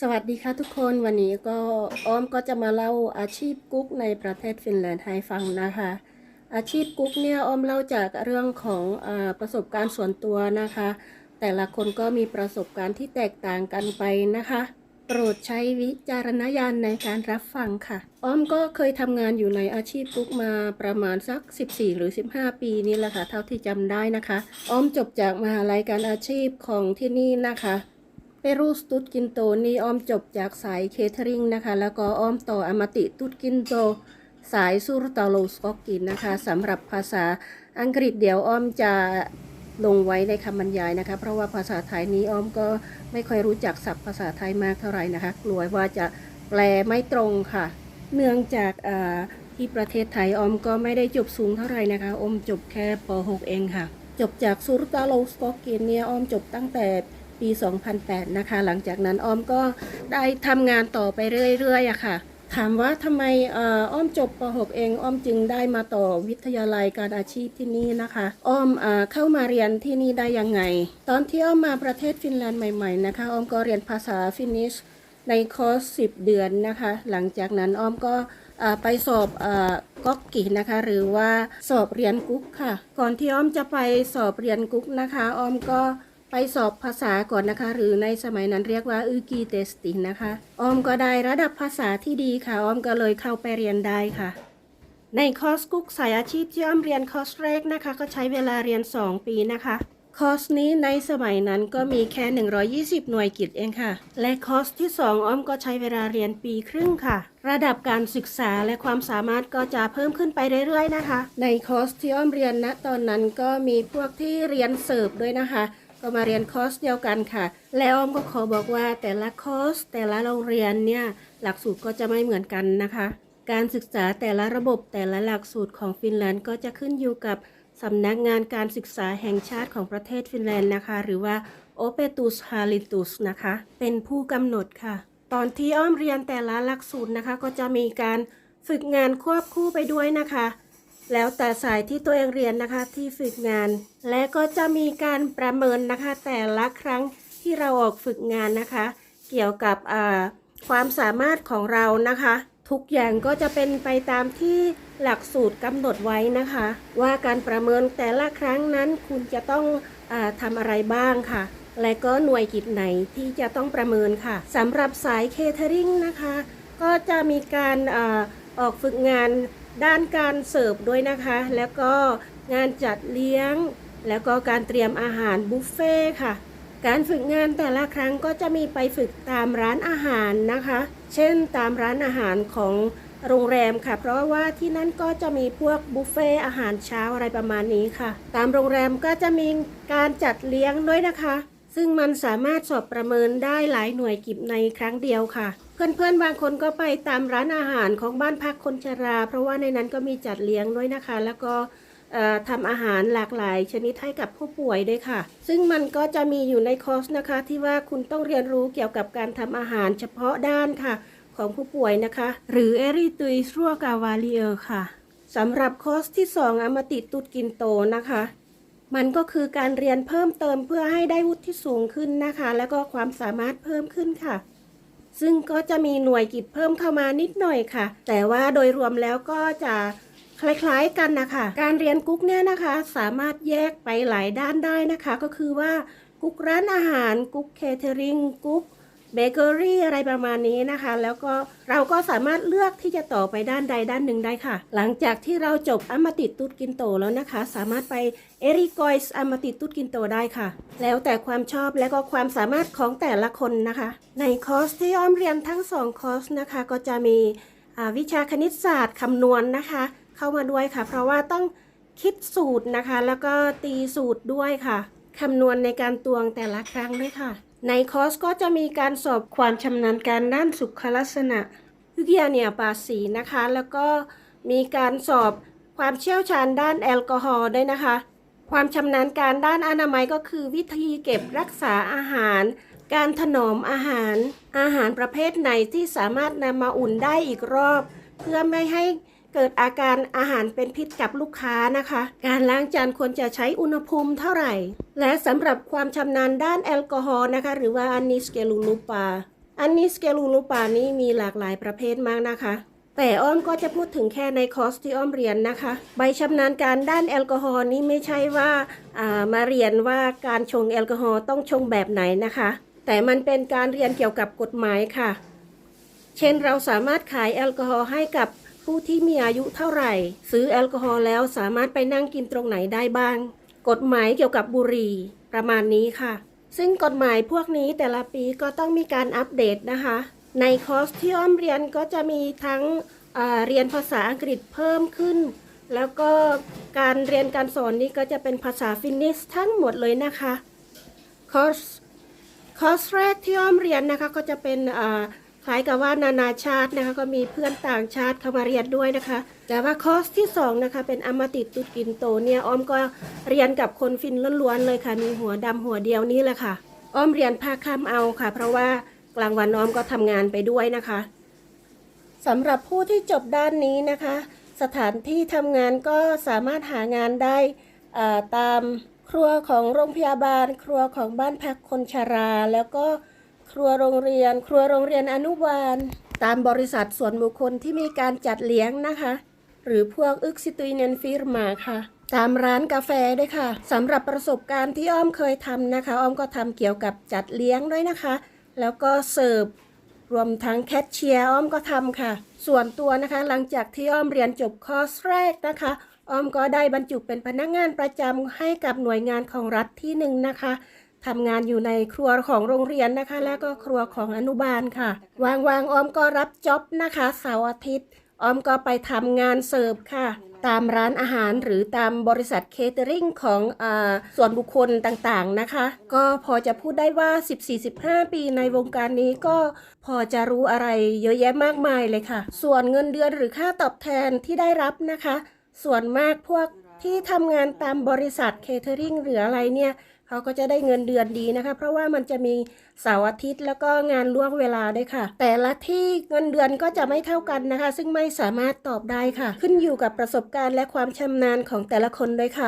สวัสดีค่ะทุกคนวันนี้ก็อ้อมก็จะมาเล่าอาชีพกุ๊กในประเทศฟินแลนด์ให้ฟังนะคะ อาชีพกุ๊กเนี่ยอ้อมเล่าจากเรื่องของอประสบการณ์ส่วนตัวนะคะ แต่ละคนก็มีประสบการณ์ที่แตกต่างกันไปนะคะ โปรดใช้วิจารณญาณในการรับฟังค่ะ อ้อมก็เคยทำงานอยู่ในอาชีพกุ๊กมาประมาณสัก 14 หรือ 15 ปีนี่แหละค่ะเท่าที่จำได้นะคะ อ้อมจบจากมหาลัยการอาชีพของที่นี่นะคะ เปรูสตุดกินโตนี่อ้อมจบจากสายเคเทริงนะคะ แล้วก็อ้อมต่ออมติตุดกินโต สายซูรตาโลสกอกกินนะคะสำหรับภาษาอังกฤษเดี๋ยวอ้อมจะลงไว้ในคำบรรยายนะคะ เพราะว่าภาษาไทยนี้อ้อมก็ไม่ค่อยรู้จักศัพท์ภาษาไทยมากเท่าไหร่นะคะ กลัวว่าจะแปลไม่ตรงค่ะ เนื่องจากที่ประเทศไทยอ้อมก็ไม่ได้จบสูงเท่าไหร่นะคะอ้อมจบแค่ป .6 เองค่ะ จบจากซูรตาโลสกอกกินเนี่ยอ้อมจบตั้งแต่ ปี 2008 นะคะ หลังจากนั้นอ้อมก็ได้ทำงานต่อไปเรื่อยๆอะค่ะ ถามว่าทำไมอ้อมจบป .6 เองอ้อมจึงได้มาต่อวิทยาลัยการอาชีพที่นี่นะคะ อ้อมอเข้ามาเรียนที่นี่ได้ยังไง ตอนที่อ้อมมาประเทศฟินแลนด์ใหม่ๆนะคะ อ้อมก็เรียนภาษาฟินิชในคอร์ส 10 เดือนนะคะ หลังจากนั้นอ้อมก็ไปสอบอก๊อกกินะคะ หรือว่าสอบเรียนกุ๊กค่ะ ก่อนที่อ้อมจะไปสอบเรียนกุ๊กนะคะ อ้อมก็ ไปสอบภาษาก่อนนะคะ หรือในสมัยนั้นเรียกว่าอืกีเตสติงนะคะ ออมก็ได้ระดับภาษาที่ดีค่ะ ออมก็เลยเข้าไปเรียนได้ค่ะ ในคอร์สกุ๊กสายอาชีพที่อ้อมเรียนคอร์สแรกนะคะ ก็ใช้เวลาเรียน 2 ปีนะคะคอร์สนี้ในสมัยนั้นก็มีแค่ 120 หน่วยกิตเองค่ะ และคอร์สที่ 2 อ้อมก็ใช้เวลาเรียนปีครึ่งค่ะ ระดับการศึกษาและความสามารถก็จะเพิ่มขึ้นไปเรื่อยๆนะคะ ในคอร์สที่อ้อมเรียนณตอนนั้นก็มีพวกที่เรียนเสิร์ฟด้วยนะคะ ก็มาเรียนคอร์สเดียวกันค่ะ แล้วอ้อมก็ขอบอกว่าแต่ละคอร์สแต่ละโรงเรียนเนี่ยหลักสูตรก็จะไม่เหมือนกันนะคะ การศึกษาแต่ละระบบแต่ละหลักสูตรของฟินแลนด์ก็จะขึ้นอยู่กับสำนักงานการศึกษาแห่งชาติของประเทศฟินแลนด์นะคะ หรือว่า o p e t u s h a l i t u s นะคะ เป็นผู้กำหนดค่ะ ตอนที่อ้อมเรียนแต่ละหลักสูตรนะคะ ก็จะมีการฝึกงานควบคู่ไปด้วยนะคะ แล้วแต่สายที่ตัวเองเรียนนะคะที่ฝึกงาน และก็จะมีการประเมินนะคะ แต่ละครั้งที่เราออกฝึกงานนะคะ เกี่ยวกับความสามารถของเรานะคะ ทุกอย่างก็จะเป็นไปตามที่หลักสูตรกำหนดไว้นะคะ ว่าการประเมินแต่ละครั้งนั้นคุณจะต้องอทำอะไรบ้างค่ะ และก็หน่วยกิจไหนที่จะต้องประเมินค่ะสำหรับสายเคเทอริงนะคะ ก็จะมีการอออกฝึกงาน ด้านการเสิร์ฟด้วยนะคะ แล้วก็งานจัดเลี้ยง แล้วก็การเตรียมอาหารบุฟเฟ่ค่ะ การฝึกงานแต่ละครั้งก็จะมีไปฝึกตามร้านอาหารนะคะ เช่นตามร้านอาหารของโรงแรมค่ะ เพราะว่าที่นั่นก็จะมีพวกบุฟเฟ่อาหารเช้าอะไรประมาณนี้ค่ะ ตามโรงแรมก็จะมีการจัดเลี้ยงด้วยนะคะ ซึ่งมันสามารถสอบประเมินได้หลายหน่วยกิจในครั้งเดียวค่ะ เพื่อนๆบางคนก็ไปตามร้านอาหารของบ้านพักคนชรา เพราะว่าในนั้นก็มีจัดเลี้ยงด้วยนะคะ แล้วก็เอ่อทำอาหารหลากหลายชนิดให้กับผู้ป่วยด้วยค่ะ ซึ่งมันก็จะมีอยู่ในคอร์สนะคะ ที่ว่าคุณต้องเรียนรู้เกี่ยวกับการทำอาหารเฉพาะด้านค่ะ ของผู้ป่วยนะคะ หรือเอริตุยซัวกาวาเลียค่ะสำหรับคอร์สที่ 2อมติตุดกินโตนะคะ มันก็คือการเรียนเพิ่มเติมเพื่อให้ได้วุฒิที่สูงขึ้นนะคะ แล้วก็ความสามารถเพิ่มขึ้นค่ะ ซึ่งก็จะมีหน่วยกิจเพิ่มเข้ามานิดหน่อยค่ะ แต่ว่าโดยรวมแล้วก็จะคล้ายๆกันนะคะ การเรียนกุ๊กเนี่ยนะคะ สามารถแยกไปหลายด้านได้นะคะ ก็คือว่ากุ๊กร้านอาหารกุ๊กเคเทอริงกุ๊ก เบเกอรี่อะไรประมาณนี้นะคะ แล้วก็เราก็สามารถเลือกที่จะต่อไปด้านใดด้านหนึ่งได้ค่ะ หลังจากที่เราจบอมติตุดกินโตแล้วนะคะ สามารถไปเอริกอยส์อมติตุดกินโตได้ค่ะ แล้วแต่ความชอบและก็ความสามารถของแต่ละคนนะคะ ในคอร์สที่อ้อมเรียนทั้งสองคอร์สนะคะ ก็จะมีวิชาคณิตศาสตร์คำนวณนะคะ เข้ามาด้วยค่ะ เพราะว่าต้องคิดสูตรนะคะ แล้วก็ตีสูตรด้วยค่ะคำนวณในการตวงแต่ละครั้งด้วยค่ะ ในคอร์สก็จะมีการสอบความชำนาญการด้านสุขลักษณะ วิทยาเนียปาสีนะคะ แล้วก็มีการสอบความเชี่ยวชาญด้านแอลกอฮอล์ด้วยนะคะ ความชำนาญการด้านอนามัยก็คือ วิธีเก็บรักษาอาหาร การถนอมอาหาร อาหารประเภทไหนที่สามารถนำมาอุ่นได้อีกรอบ เพื่อไม่ให้ เกิดอาการอาหารเป็นพิษกับลูกค้านะคะ การล้างจานควรจะใช้อุณหภูมิเท่าไหร่ และสำหรับความชำนาญด้านแอลกอฮอล์นะคะ หรือว่าอานิสเกลูลูปาอันนี้สเกลูลูปานี่มีหลากหลายประเภทมากนะคะแต่อ้อมก็จะพูดถึงแค่ในคอร์สที่อ้อมเรียนนะคะ ใบชำนาญการด้านแอลกอฮอล์นี่ไม่ใช่ว่าอ่ามาเรียนว่าการชงแอลกอฮอล์ต้องชงแบบไหนนะคะ แต่มันเป็นการเรียนเกี่ยวกับกฎหมายค่ะ เช่นเราสามารถขายแอลกอฮอล์ให้กับ ผู้ที่มีอายุเท่าไหร่ ซื้อแอลกอฮอล์แล้วสามารถไปนั่งกินตรงไหนได้บ้าง กฎหมายเกี่ยวกับบุหรี่ประมาณนี้ค่ะ ซึ่งกฎหมายพวกนี้แต่ละปีก็ต้องมีการอัปเดตนะคะ ในคอร์สที่อ้อมเรียนก็จะมีทั้งเเรียนภาษาอังกฤษเพิ่มขึ้น แล้วก็การเรียนการสอนนี่ก็จะเป็นภาษาฟินนิชทั้งหมดเลยนะคะคอร์สคอร์สแรกที่อ้อมเรียนนะคะก็จะเป็นอ คล้ายกับว่านานาชาตินะคะ ก็มีเพื่อนต่างชาติเข้ามาเรียนด้วยนะคะ แต่ว่าคอร์สที่สองนะคะเป็นอมติตุกินโตเนี่ยอ้อมก็เรียนกับคนฟินล้วนๆเลยค่ะ มีหัวดำหัวเดียวนี่แหละค่ะ อ้อมเรียนภาคค่ำเอาค่ะ เพราะว่ากลางวันอ้อมก็ทำงานไปด้วยนะคะสำหรับผู้ที่จบด้านนี้นะคะ สถานที่ทำงานก็สามารถหางานได้ตามครัวของโรงพยาบาล ครัวของบ้านพักคนชรา แล้วก็ ครัวโรงเรียน ครัวโรงเรียนอนุบาล ตามบริษัทส่วนบุคคลที่มีการจัดเลี้ยงนะคะ หรือพวกอึกซิตุยเนนฟิร์มาค่ะ ตามร้านกาแฟด้วยค่ะสำหรับประสบการณ์ที่อ้อมเคยทำนะคะ อ้อมก็ทำเกี่ยวกับจัดเลี้ยงด้วยนะคะ แล้วก็เสิร์ฟรวมทั้งแคชเชียร์อ้อมก็ทำค่ะ ส่วนตัวนะคะหลังจากที่อ้อมเรียนจบคอร์สแรกนะคะ อ้อมก็ได้บรรจุเป็นพนักงานประจำให้กับหน่วยงานของรัฐที่หนึ่งนะคะ ทำงานอยู่ในครัวของโรงเรียนนะคะ และก็ครัวของอนุบาลค่ะ วางวางออมก็รับจ็อบนะคะเสาร์อาทิตย์ ออมก็ไปทำงานเสิร์ฟค่ะ ตามร้านอาหารหรือตามบริษัทเคเตอริงของอาส่วนบุคคลต่างๆนะคะ ก็พอจะพูดได้ว่า 14-15 ปีในวงการนี้ก็พอจะรู้อะไรเยอะแยะมากมายเลยค่ะ ส่วนเงินเดือนหรือค่าตอบแทนที่ได้รับนะคะ ส่วนมากพวก ที่ทำงานตามบริษัทเคเทอริงหรืออะไรเนี่ยเขาก็จะได้เงินเดือนดีนะคะ เพราะว่ามันจะมีเสาร์อาทิตย์แล้วก็งานล่วงเวลาด้วยค่ะ แต่ละที่เงินเดือนก็จะไม่เท่ากันนะคะ ซึ่งไม่สามารถตอบได้ค่ะ ขึ้นอยู่กับประสบการณ์และความชำนาญของแต่ละคนด้วยค่ะ